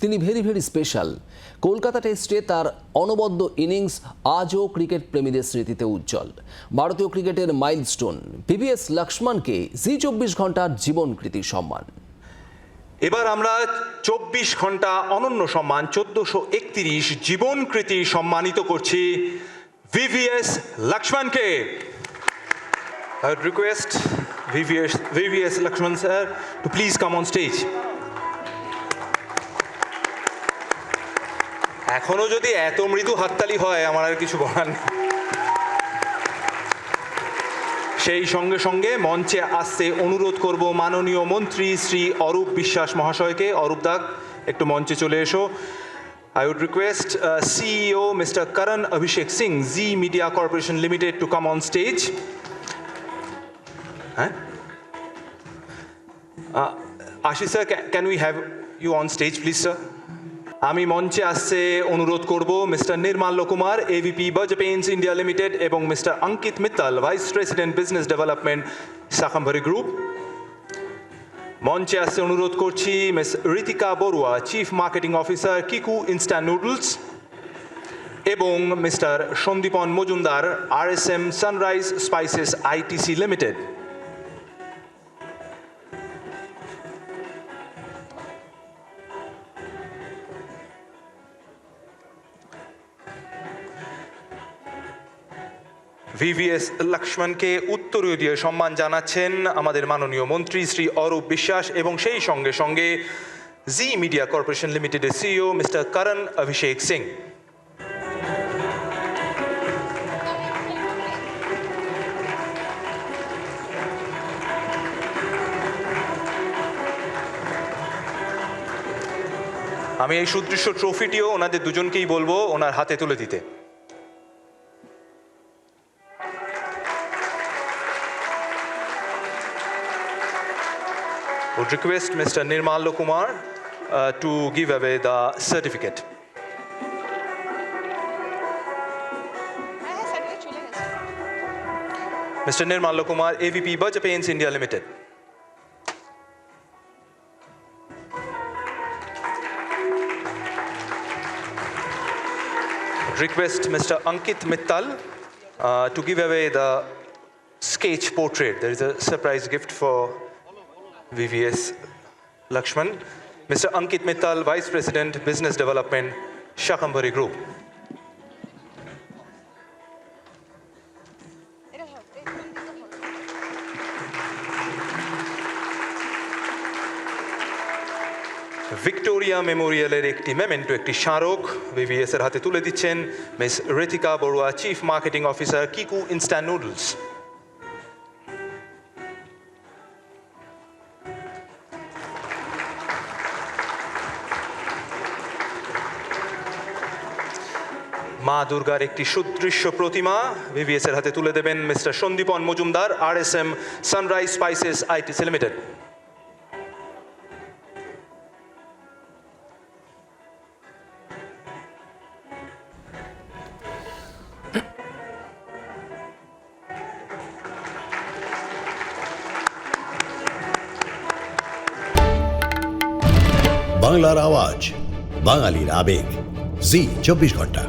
তিনি very very special Kolkata টেস্টে তার অনবদ্য ইনিংস আজও ক্রিকেট প্রেমীদের স্মৃতিতে উজ্জ্বল। ভারতীয় ক্রিকেটের মাইলস্টোন পিভিএস লক্ষ্মণকে জি চব্বিশ ঘণ্টার জীবনকৃতি সম্মান। এবার আমরা চব্বিশ ঘণ্টা অনন্য সম্মান চোদ্দশো একত্রিশ জীবনকৃতি সম্মানিত করছি ভিভিএস লক্ষ্মণকে I would request VVS, VVS Lakshman please come on stage. এখনও যদি এত মৃদু হাততালি হয়, আমার আর কিছু বলার সেই সঙ্গে সঙ্গে মঞ্চে আসতে অনুরোধ করব মাননীয় মন্ত্রী শ্রী অরূপ বিশ্বাস মহাশয়কে। অরূপ দাগ একটু মঞ্চে চলে এসো। I would request CEO mister Karan Abhishek Singh Zee media corporation limited to come on stage হ্যাঁ Ashish sir can we have you on stage please sir আমি মঞ্চে আসছে অনুরোধ করব মিস্টার নির্মাল্য কুমার এভিপি বজ ইন্ডিয়া লিমিটেড এবং mister Ankit Mittal vice president business development Shakambhari group মঞ্চে আসতে অনুরোধ করছি miss Ritika Baruah chief marketing officer Kiku instant noodles এবং mister Sandipan Majumdar R S M sunrise spices ITC limited VVS লক্ষ্মণকে উত্তরীয় দিয়ে সম্মান জানাচ্ছেন আমাদের মাননীয় মন্ত্রী শ্রী অরূপ বিশ্বাস এবং সেই সঙ্গে সঙ্গে জি মিডিয়া কর্পোরেশন লিমিটেডের সিইও মিস্টার করণ অভিষেক সিং। আমি এই সুদৃশ্য ট্রফিটিও ওনাদের দুজনকেই বলব ওনার হাতে তুলে দিতে। would request Mr. Nirmal Lokumar uh, to give away the certificate. Mr. Nirmal Lokumar, AVP Baja India Limited. Request Mr. Ankit Mittal uh, to give away the sketch portrait. There is a surprise gift for VVS Lakshman. Mr. Ankit Mittal, Vice President, Business Development, Shakambari Group. এটা ধর, এই দিকটা ধর। Victoria মেমোরিয়ালের একটি memento একটি স্মারক VVS এর হাতে তুলে দিচ্ছেন miss Ritika Baruah chief marketing officer Kiku instant noodles মা দুর্গার একটি সুদৃশ্য প্রতিমা ভিভিএস এর হাতে তুলে দেবেন mister Sandipan Majumdar R S M sunrise spices ITC limited বাংলার আওয়াজ, বাঙালির আবেগ। জি, চব্বিশ ঘণ্টা।